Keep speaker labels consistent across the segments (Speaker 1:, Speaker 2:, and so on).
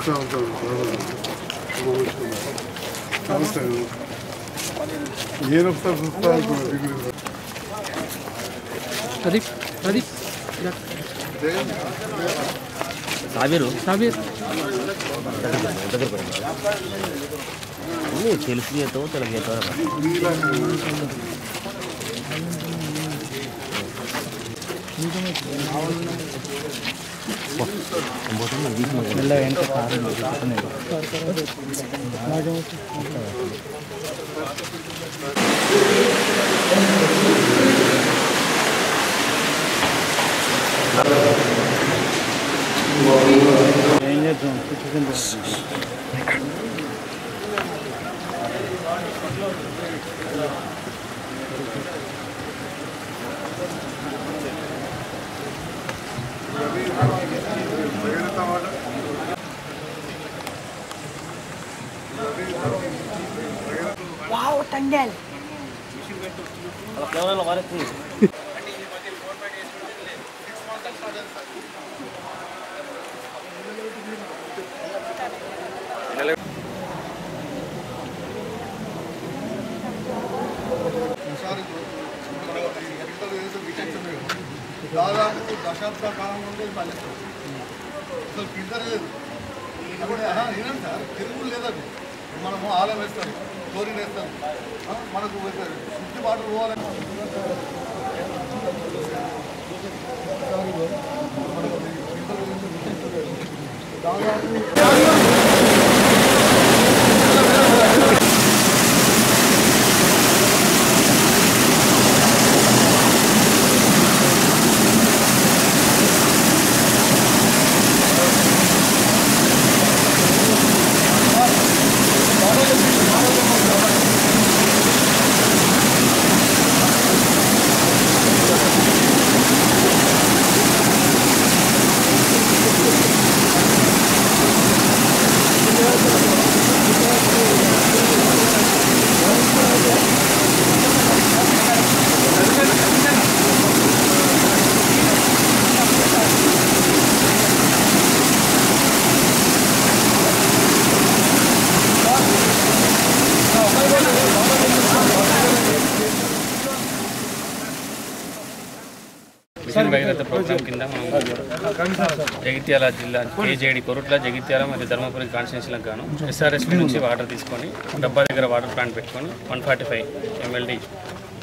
Speaker 1: వస్తూ ఉంటాడు నమస్తే నేను ఒకసారి చూస్తా అనుకున్నా డిగ్రీ
Speaker 2: ప్రదీప్ ప్రదీప్
Speaker 3: సాబీరు
Speaker 2: సాబీర్
Speaker 3: నువ్వు తెలుసు చేస్తావు తెలుగు చేస్తావు మెల్ల వెంట కారం ఏం చేద్దాం కూర్చుకుంటాం
Speaker 1: ఒకసారి మన ఈ ఎన్నికలు ఏదైతే వికెట్స్ ఉన్నాయో దాదాపు దశాబ్ద కాలం నుండి ఇది పల్లెటూరు అసలు ఫిల్టర్ లేదు. కూడా ఆహా, సార్? తిరుగు లేదండి. మనము ఆలం వేస్తాం క్లోరిన్ వేస్తాం. మనకు శుద్ధి వాటర్ పోవాలని మనకు ఫిల్టర్ దాదాపు
Speaker 4: మిషన్ భగీరథ ప్రోగ్రామ్ కింద మనం జగిత్యాల జిల్లా ఏజేడి కొరుట్ల జగిత్యాల మరియు ధర్మపురి కాన్స్టిట్యూన్సీలకు గాను ఎస్ఆర్ఎస్పీ నుంచి వాటర్ తీసుకొని డబ్బా దగ్గర వాటర్ ప్లాంట్ పెట్టుకొని one forty five MLD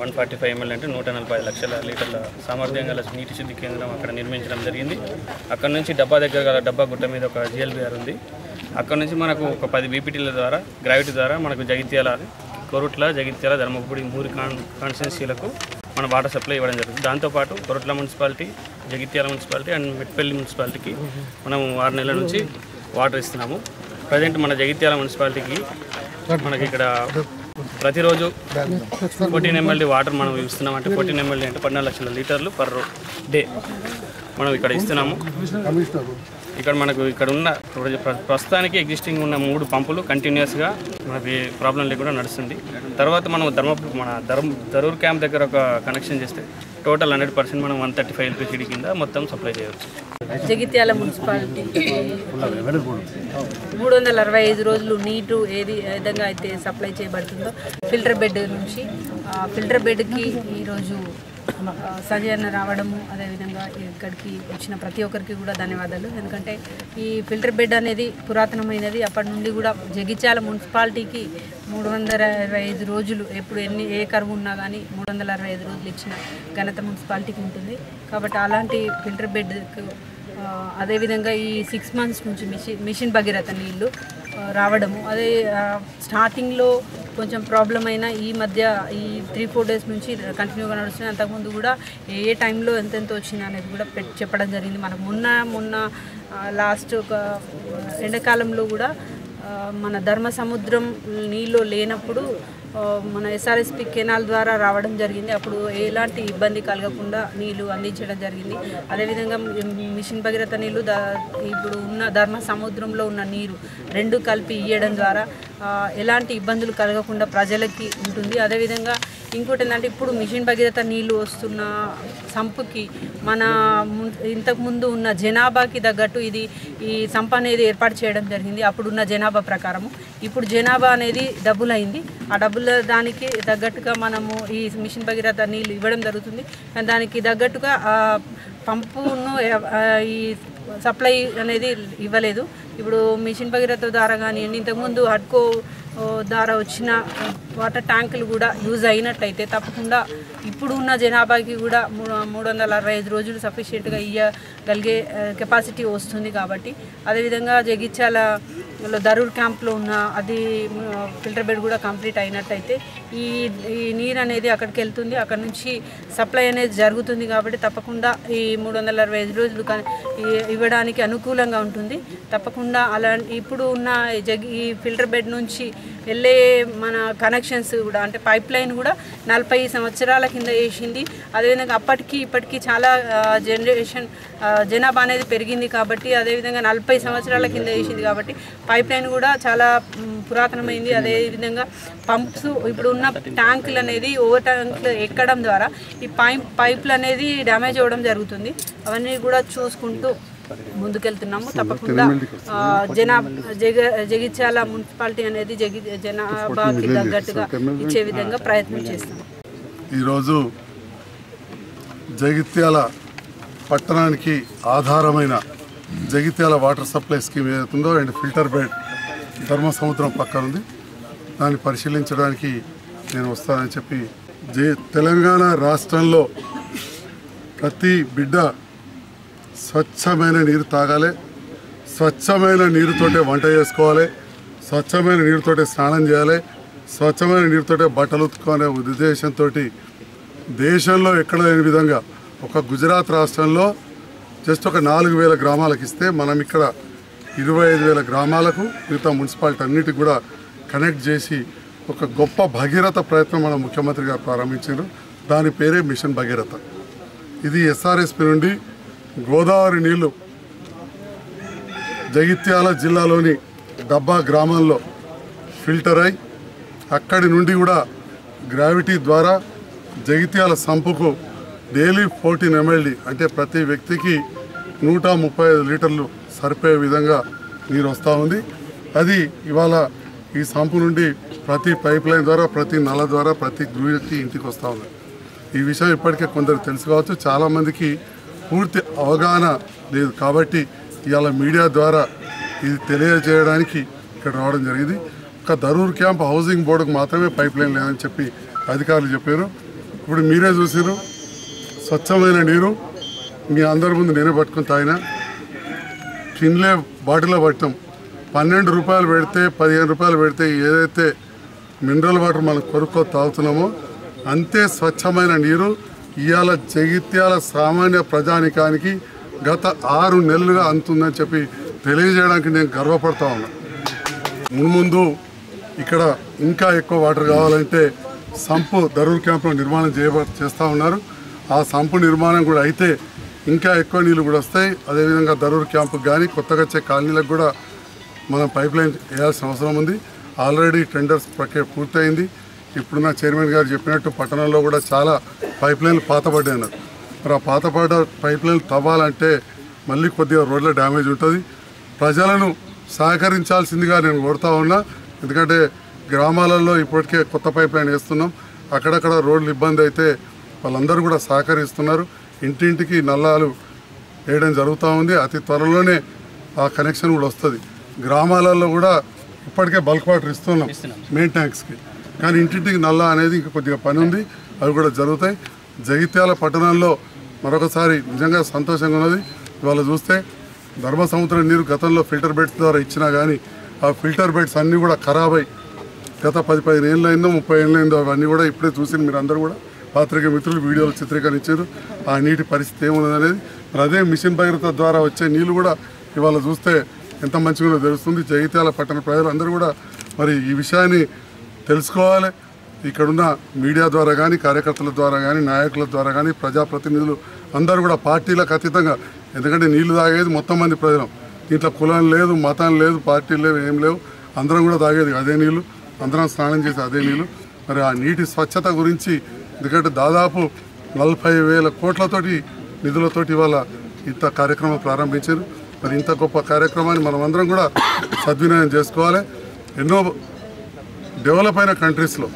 Speaker 4: one forty five ML అంటే నూట నలభై ఐదు లక్షల లీటర్ల సామర్థ్యం గల నీటి శుద్ధి కేంద్రం అక్కడ నిర్మించడం జరిగింది. అక్కడ నుంచి డబ్బా దగ్గర గల డబ్బా గుట్ట మీద ఒక జిఎల్బిఆర్ ఉంది. అక్కడ నుంచి మనకు ఒక పది బీపీటీల ద్వారా గ్రావిటీ ద్వారా మనకు జగిత్యాల కొరుట్ల జగిత్యాల ధర్మపురి మూడు కాన్ కాన్స్టిట్యున్సీలకు మన వాటర్ సప్లై ఇవ్వడం జరుగుతుంది. దాంతోపాటు Koratla municipality Jagtial municipality and Metpalli మున్సిపాలిటీకి మనం ఆరు నెలల నుంచి వాటర్ ఇస్తున్నాము. ప్రజెంట్ మన జగిత్యాల మున్సిపాలిటీకి మనకి ఇక్కడ ప్రతిరోజు ఫోర్టీన్ ఎంఎల్డీ వాటర్ మనం ఇస్తున్నాం. అంటే ఫోర్టీన్ ఎంఎల్డీ అంటే పన్నెండు లక్షల లీటర్లు పర్ డే మనం ఇక్కడ ఇస్తున్నాము. ఇక్కడ మనకు ఇక్కడ ఉన్న ప్ర- ప్రస్తుతానికి ఎగ్జిస్టింగ్ ఉన్న మూడు పంపులు కంటిన్యూస్గా మనకి ప్రాబ్లం లేకుండా నడుస్తుంది. తర్వాత మనం ధర్మ మన ధర్మ ధరూర్ క్యాంప్ దగ్గర ఒక కనెక్షన్ చేస్తే టోటల్ హండ్రెడ్ పర్సెంట్ మనం వన్ థర్టీ ఫైవ్ ఎల్పిసిడి కింద మొత్తం సప్లై చేయవచ్చు.
Speaker 5: జగిత్యాల మున్సిపాలిటీ. మూడు వందల అరవై ఐదు రోజులు నీటు ఏది ఏ విధంగా అయితే సప్లై చేయబడుతుందో ఫిల్టర్ బెడ్ నుంచి ఫిల్టర్ బెడ్కి ఈరోజు ఆ, అన్న రావడము అదేవిధంగా ఇక్కడికి వచ్చిన ప్రతి ఒక్కరికి కూడా ధన్యవాదాలు. ఎందుకంటే ఈ ఫిల్టర్ బెడ్ అనేది పురాతనమైనది. అప్పటి నుండి కూడా జగిత్యాల మున్సిపాలిటీకి మూడు వందల ఇరవై ఐదు రోజులు ఎప్పుడు ఎన్ని ఏ కరువు ఉన్నా కానీ మూడు వందల అరవై ఐదు రోజులు ఇచ్చిన ఘనత మున్సిపాలిటీకి ఉంటుంది. కాబట్టి అలాంటి ఫిల్టర్ బెడ్కు అదేవిధంగా ఈ సిక్స్ మంత్స్ నుంచి మిషన్ మిషన్ భగీరథ నీళ్ళు రావడము. అదే స్టార్టింగ్లో కొంచెం ప్రాబ్లం అయినా ఈ మధ్య ఈ త్రీ ఫోర్ డేస్ నుంచి కంటిన్యూగా నడుస్తుంది అంతకుముందు కూడా ఏ ఏ టైంలో ఎంతెంత వచ్చింది అనేది కూడా పెట్ చెప్పడం జరిగింది. మనకు మొన్న మొన్న లాస్ట్ ఒక ఎండాకాలంలో కూడా మన ధర్మ సముద్రం నీళ్ళు లేనప్పుడు మన ఎస్ఆర్ఎస్పి కెనాల్ ద్వారా రావడం జరిగింది. అప్పుడు ఎలాంటి ఇబ్బంది కలగకుండా నీళ్ళు అందించడం జరిగింది. అదేవిధంగా మిషన్ భగీరథ నీళ్ళు ఇప్పుడు ఉన్న ధర్మ సముద్రంలో ఉన్న నీరు రెండు కలిపి ఇవ్వడం ద్వారా ఎలాంటి ఇబ్బందులు కలగకుండా ప్రజలకి ఉంటుంది. అదేవిధంగా ఇంకోటి ఏంటంటే ఇప్పుడు మిషన్ భగీరథ నీళ్ళు వస్తున్న సంపుకి మన ము- ఇంతకుముందు ఉన్న జనాభాకి తగ్గట్టు ఇది ఈ సంప్ అనేది ఏర్పాటు చేయడం జరిగింది. అప్పుడున్న జనాభా ప్రకారము. ఇప్పుడు జనాభా అనేది డబుల్ అయింది ఆ డబుల్ దానికి తగ్గట్టుగా మనము ఈ మిషన్ భగీరథ నీళ్ళు ఇవ్వడం జరుగుతుంది. దానికి తగ్గట్టుగా పంపును ఈ సప్లై అనేది ఇవ్వలేదు. ఇప్పుడు మిషన్ భగీరథ ద్వారా కానివ్వండి ఇంతకుముందు హడ్కో ద్వారా వచ్చిన వాటర్ ట్యాంకులు కూడా యూజ్ అయినట్టయితే తప్పకుండా ఇప్పుడు ఉన్న జనాభాకి కూడా మూడు మూడు వందల అరవై ఐదు రోజులు సఫిషియెంట్గా ఇయ్యగలిగే కెపాసిటీ వస్తుంది కాబట్టి అదేవిధంగా జగిత్యాల లో దరూర్ క్యాంప్లో ఉన్న అది ఫిల్టర్ బెడ్ కూడా కంప్లీట్ అయినట్టయితే ఈ ఈ నీరు అనేది అక్కడికి వెళ్తుంది. అక్కడ నుంచి సప్లై అనేది జరుగుతుంది కాబట్టి తప్పకుండా ఈ మూడు వందల అరవై ఐదు రోజులు ఇవ్వడానికి అనుకూలంగా ఉంటుంది. తప్పకుండా అలా ఇప్పుడు ఉన్న ఈ జగ్ ఈ ఫిల్టర్ బెడ్ నుంచి వెళ్ళే మన కనెక్షన్స్ కూడా అంటే పైప్ లైన్ కూడా నలభై సంవత్సరాల కింద వేసింది. అదేవిధంగా అప్పటికి ఇప్పటికీ చాలా జనరేషన్ జనాభా అనేది పెరిగింది కాబట్టి అదేవిధంగా నలభై సంవత్సరాల కింద వేసింది కాబట్టి పైప్ లైన్ కూడా చాలా పురాతనమైంది. అదేవిధంగా పంప్స్ ఇప్పుడు ఉన్న ట్యాంకులు అనేది ఓవర్ ట్యాంకులు ఎక్కడం ద్వారా ఈ పైప్ పైపులు అనేది డ్యామేజ్ అవ్వడం జరుగుతుంది. అవన్నీ కూడా చూసుకుంటూ ముందుకెళ్తున్నాము. తప్పకుండా జనా జగ జగిత్యాల మున్సిపాలిటీ అనేది జగి జనాభాకి తగ్గట్టుగా ఇచ్చే విధంగా ప్రయత్నం చేస్తాం
Speaker 2: ఈరోజు జగిత్యాల పట్టణానికి ఆధారమైన జగిత్యాల వాటర్ సప్లై స్కీమ్ ఏదైతుందో and filter bed Dharmasamudram పక్కన ఉంది. దాన్ని పరిశీలించడానికి నేను వస్తానని చెప్పి జే తెలంగాణ రాష్ట్రంలో ప్రతి బిడ్డ స్వచ్ఛమైన నీరు తాగాలి స్వచ్ఛమైన నీరుతోటే వంట చేసుకోవాలి స్వచ్ఛమైన నీరుతోటే స్నానం చేయాలి స్వచ్ఛమైన నీరుతోటే బట్టలు ఉతుక్కునే ఉద్దేశంతో దేశంలో ఎక్కడ లేని విధంగా ఒక గుజరాత్ రాష్ట్రంలో జస్ట్ ఒక నాలుగు వేల గ్రామాలకు ఇస్తే మనం ఇక్కడ ఇరవై ఐదు వేల గ్రామాలకు మిగతా మున్సిపాలిటీ అన్నిటికి కూడా కనెక్ట్ చేసి ఒక గొప్ప భగీరథ ప్రయత్నం మన ముఖ్యమంత్రి గారు ప్రారంభించారు. దాని పేరే మిషన్ భగీరథ. ఇది ఎస్ఆర్ఎస్పి నుండి గోదావరి నీళ్ళు జగిత్యాల జిల్లాలోని డబ్బా గ్రామంలో ఫిల్టర్ అయి అక్కడి నుండి కూడా గ్రావిటీ ద్వారా జగిత్యాల సంపుకు డైలీ ఫోర్టీన్ ఎంఎల్డి అంటే ప్రతి వ్యక్తికి నూట ముప్పై ఐదు లీటర్లు సరిపోయే విధంగా నీరు వస్తూ ఉంది. అది ఇవాళ ఈ సంపు నుండి ప్రతి పైప్ లైన్ ద్వారా ప్రతి నల ద్వారా ప్రతి గృహికి ఇంటికి వస్తూ ఉంది. ఈ విషయం ఇప్పటికే కొందరు తెలుసు కావచ్చు. చాలామందికి పూర్తి అవగాహన లేదు కాబట్టి ఇవాళ మీడియా ద్వారా ఇది తెలియజేయడానికి ఇక్కడ రావడం జరిగింది. ఒక ధరూర్ క్యాంప్ హౌసింగ్ బోర్డుకు మాత్రమే పైప్ లైన్ లేదని చెప్పి అధికారులు చెప్పారు. ఇప్పుడు మీరే చూసారు స్వచ్ఛమైన నీరు మీ అందరి ముందు నేనే పట్టుకుని తాగినా. టిన్లే బాటిల్లో పట్టాం. పన్నెండు రూపాయలు పెడితే పదిహేను రూపాయలు పెడితే ఏదైతే మినరల్ వాటర్ మనం కొనుక్కో తాగుతున్నామో అంతే స్వచ్ఛమైన నీరు ఇవాళ జగిత్యాల సామాన్య ప్రజానికానికి గత ఆరు నెలలుగా అందుతుందని చెప్పి తెలియజేయడానికి నేను గర్వపడతా ఉన్నా. మున్ముందు ఇక్కడ ఇంకా ఎక్కువ వాటర్ కావాలంటే సంపు దరూర్ క్యాంప్లో నిర్మాణం చేయబ చేస్తూ ఉన్నారు. ఆ సంపు నిర్మాణం కూడా అయితే ఇంకా ఎక్కువ నీళ్ళు కూడా వస్తాయి. అదేవిధంగా దరూర్ క్యాంపుకి కానీ కొత్తగా వచ్చే కాలనీలకు కూడా మనం పైప్ లైన్ వేయాల్సిన అవసరం ఉంది. ఆల్రెడీ టెండర్స్ ప్రక్రియ పూర్తయింది. ఇప్పుడున్న చైర్మన్ గారు చెప్పినట్టు పట్టణంలో కూడా చాలా పైప్ లైన్లు పాతపడ్డాయి అన్నారు మరి ఆ పాతపడ్డ పైప్ లైన్లు తవ్వాలంటే మళ్ళీ కొద్దిగా రోడ్ల డ్యామేజ్ ఉంటుంది. ప్రజలను సహకరించాల్సిందిగా నేను కోరుతా ఉన్నా. ఎందుకంటే గ్రామాలలో ఇప్పటికే కొత్త పైప్ లైన్ వేస్తున్నాం. అక్కడక్కడ రోడ్లు ఇబ్బంది అయితే వాళ్ళందరూ కూడా సహకరిస్తున్నారు. ఇంటింటికి నల్లాలు వేయడం జరుగుతూ ఉంది. అతి త్వరలోనే ఆ కనెక్షన్ కూడా వస్తుంది. గ్రామాలలో కూడా ఇప్పటికే బల్క్ వాటర్ ఇస్తున్నాం మెయిన్ ట్యాంక్స్కి. కానీ ఇంటింటికి నల్ల అనేది ఇంకా కొద్దిగా పని ఉంది. అవి కూడా జరుగుతాయి. జగిత్యాల పట్టణంలో మరొకసారి నిజంగా సంతోషంగా ఉన్నది. ఇవాళ చూస్తే ధర్మ సముద్రం నీరు గతంలో ఫిల్టర్ బెడ్స్ ద్వారా ఇచ్చినా కానీ ఆ ఫిల్టర్ బెడ్స్ అన్నీ కూడా ఖరాబ్ అయి గత పది పదిహేను ఏళ్ళు అయిందో ముప్పై ఏళ్ళు అయిందో అవన్నీ కూడా ఇప్పుడే చూసి మీరు అందరూ కూడా. పాత్రిక మిత్రులు వీడియోలు చిత్రీకరించారు. ఆ నీటి పరిస్థితి ఏమున్నది అనేది మరి అదే మిషన్ భగీరథ ద్వారా వచ్చే నీళ్ళు కూడా ఇవాళ చూస్తే ఎంత మంచిగా తెలుస్తుంది. జగిత్యాల పట్టణ ప్రజలందరూ కూడా మరి ఈ విషయాన్ని తెలుసుకోవాలి. ఇక్కడున్న మీడియా ద్వారా కానీ కార్యకర్తల ద్వారా కానీ నాయకుల ద్వారా కానీ ప్రజాప్రతినిధులు అందరూ కూడా పార్టీలకు అతీతంగా. ఎందుకంటే నీళ్ళు తాగేది మొత్తం మంది ప్రజలం. దీంట్లో కులం లేదు మతం లేదు పార్టీలు లేవు ఏం లేవు. అందరం కూడా తాగేది అదే నీళ్ళు అందరం స్నానం చేసి అదే నీళ్ళు మరి ఆ నీటి స్వచ్ఛత గురించి ఎందుకంటే దాదాపు నలభై వేల కోట్లతోటి నిధులతోటి ఇవాళ ఇంత కార్యక్రమం ప్రారంభించారు. మరి ఇంత గొప్ప కార్యక్రమాన్ని మనం అందరం కూడా సద్వినియోగం చేసుకోవాలి. ఎన్నో డెవలప్ అయిన కంట్రీస్లో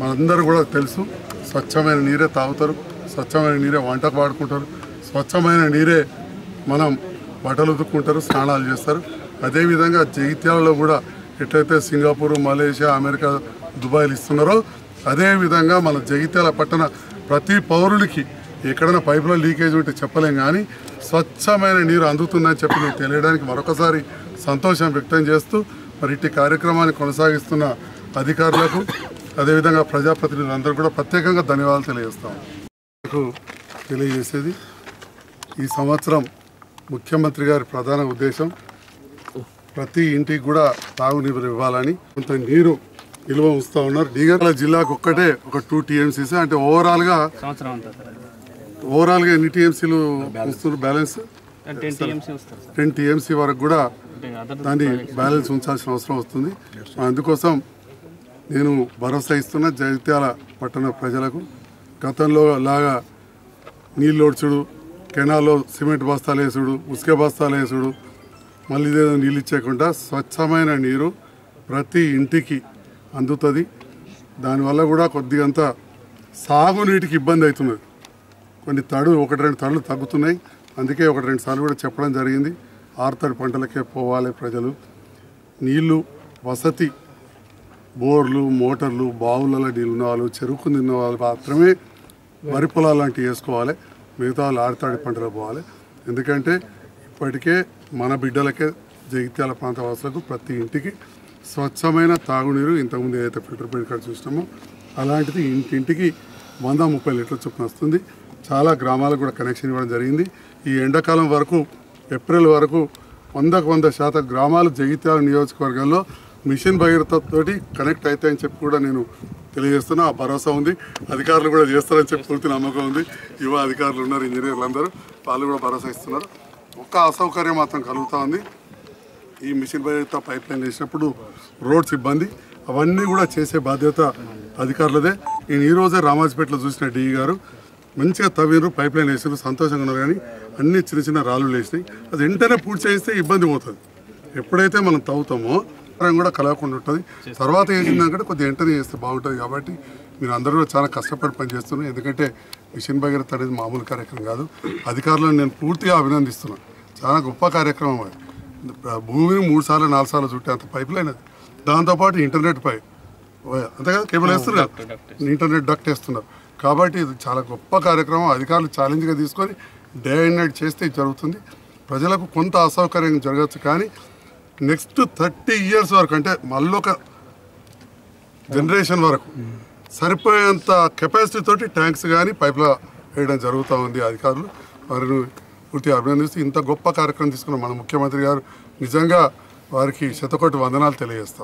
Speaker 2: మనందరూ కూడా తెలుసు స్వచ్ఛమైన నీరే తాగుతారు స్వచ్ఛమైన నీరే వంటకు వాడుకుంటారు స్వచ్ఛమైన నీరే మనం బట్టలు ఉతుక్కుంటారు స్నానాలు చేస్తారు. అదేవిధంగా జగిత్యాలలో కూడా ఎట్లయితే సింగపూర్ మలేషియా అమెరికా దుబాయ్లు ఇస్తున్నారో అదేవిధంగా మన జగిత్యాల పట్టణ ప్రతి పౌరుడికి ఎక్కడైనా పైపులో లీకేజ్ ఉంటే చెప్పలేం కానీ స్వచ్ఛమైన నీరు అందుతుందని చెప్పి నేను తెలియడానికి మరొకసారి సంతోషం వ్యక్తం చేస్తూ మరి ఇట్టి కార్యక్రమాన్ని కొనసాగిస్తున్న అధికారులకు అదేవిధంగా ప్రజాప్రతినిధులందరూ కూడా ప్రత్యేకంగా ధన్యవాదాలు తెలియజేస్తాం. నాకు తెలియజేసేది ఈ సంవత్సరం ముఖ్యమంత్రి గారి ప్రధాన ఉద్దేశం ప్రతి ఇంటికి కూడా తాగునీరు ఇవ్వాలని కొంత నీరు నిల్వ ఉంచుతా ఉన్నారు. డీగర్ల జిల్లాకు ఒక్కటే ఒక టూ టీఎంసీస్ అంటే ఓవరాల్గా ఓవరాల్గా ఎన్ని టీఎంసీలు వస్తున్నారు బ్యాలెన్స్
Speaker 4: టెన్ టీఎంసీ
Speaker 2: వరకు కూడా దాన్ని బ్యాలెన్స్ ఉంచాల్సిన అవసరం వస్తుంది. అందుకోసం నేను భరోసా ఇస్తున్న జగిత్యాల పట్టణ ప్రజలకు. గతంలో లాగా నీళ్ళు ఓడ్చుడు కెనాల్లో సిమెంట్ బస్తాలు వేసుడు ఉసుక బస్తాలు వేసుడు మళ్ళీ ఇదేదో నీళ్ళు ఇచ్చేయకుండా స్వచ్ఛమైన నీరు ప్రతి ఇంటికి అందుతుంది. దానివల్ల కూడా కొద్దిగంత సాగునీటికి ఇబ్బంది అవుతున్నది. కొన్ని తడు ఒకటి రెండు తడులు తగ్గుతున్నాయి. అందుకే ఒకటి రెండు సార్లు కూడా చెప్పడం జరిగింది. ఆరుతడి పంటలకే పోవాలి ప్రజలు. నీళ్ళు వసతి బోర్లు మోటార్లు బావులలో నీళ్ళు ఉన్న వాళ్ళు చెరుకు నిన్న వాళ్ళు మాత్రమే వరి పొలాలు లాంటివి వేసుకోవాలి. మిగతా వాళ్ళు ఆరుతాడి పంటలు పోవాలి. ఎందుకంటే ఇప్పటికే మన బిడ్డలకే జగిత్యాల ప్రాంత వాసులకు ప్రతి ఇంటికి స్వచ్ఛమైన తాగునీరు ఇంతకుముందు ఏదైతే ఫిల్టర్ పెట్టి కాడ చూసినామో అలాంటిది ఇంటింటికి వంద ముప్పై లీటర్ల చొప్పున వస్తుంది. చాలా గ్రామాలకు కూడా కనెక్షన్ ఇవ్వడం జరిగింది. ఈ ఎండాకాలం వరకు ఏప్రిల్ వరకు వందకు వంద శాతం గ్రామాలు జగిత్యాల నియోజకవర్గంలో మిషన్ భగీరథ కనెక్ట్ అవుతాయని చెప్పి కూడా నేను తెలియజేస్తున్నా. ఆ భరోసా ఉంది. అధికారులు కూడా చేస్తారని చెప్పి పూర్తి నమ్మకం ఉంది. యువ అధికారులు ఉన్నారు ఇంజనీర్లు అందరూ. వాళ్ళు కూడా భరోసా ఇస్తున్నారు. ఒక్క అసౌకర్యం మాత్రం కలుగుతూ ఉంది. ఈ మిషన్ భగీరథ పైప్ లైన్ వేసినప్పుడు రోడ్స్ ఇబ్బంది. అవన్నీ కూడా చేసే బాధ్యత అధికారులదే. నేను ఈరోజే రామాజపేటలో చూసిన డిఈ గారు మంచిగా తవ్విరు పైప్ లైన్ వేసినారు సంతోషంగా ఉన్నారు కానీ అన్ని చిన్న చిన్న రాళ్ళు వేసినాయి అది వెంటనే పూర్తి చేస్తే ఇబ్బంది పోతుంది. ఎప్పుడైతే మనం తవ్వుతామో మనం కూడా కలగకుండా ఉంటుంది. తర్వాత వేసిందాకంటే కొద్దిగా వెంటనే చేస్తే బాగుంటుంది కాబట్టి మీరు అందరూ చాలా కష్టపడి పనిచేస్తున్నారు. ఎందుకంటే మిషన్ భగీరథ అనేది మామూలు కార్యక్రమం కాదు. అధికారులను నేను పూర్తిగా అభినందిస్తున్నాను చాలా గొప్ప కార్యక్రమం అది. భూమిని మూడు సార్లు నాలుగు సార్లు చుట్టే అంత పైప్ లైన్ అది దాంతోపాటు ఇంటర్నెట్ పై. అంతే కదా? కేబుల్ వేస్తున్నారు? ఇంటర్నెట్ డక్ట్ వేస్తున్నారు. కాబట్టి ఇది చాలా గొప్ప కార్యక్రమం. అధికారులు ఛాలెంజ్గా తీసుకొని డే అండ్ నైట్ చేస్తే జరుగుతుంది. ప్రజలకు కొంత అసౌకర్యం జరగచ్చు కానీ నెక్స్ట్ థర్టీ ఇయర్స్ వరకు అంటే మళ్ళొక జనరేషన్ వరకు సరిపోయేంత కెపాసిటీ తోటి ట్యాంక్స్ కానీ పైప్లో వేయడం జరుగుతూ ఉంది అధికారులు. వారిని మనస్ఫూర్తిగా అభినందిస్తూ ఇంత గొప్ప కార్యక్రమం తీసుకున్న మన ముఖ్యమంత్రి గారు నిజంగా వారికి శతకోటి వందనాలు తెలియజేస్తా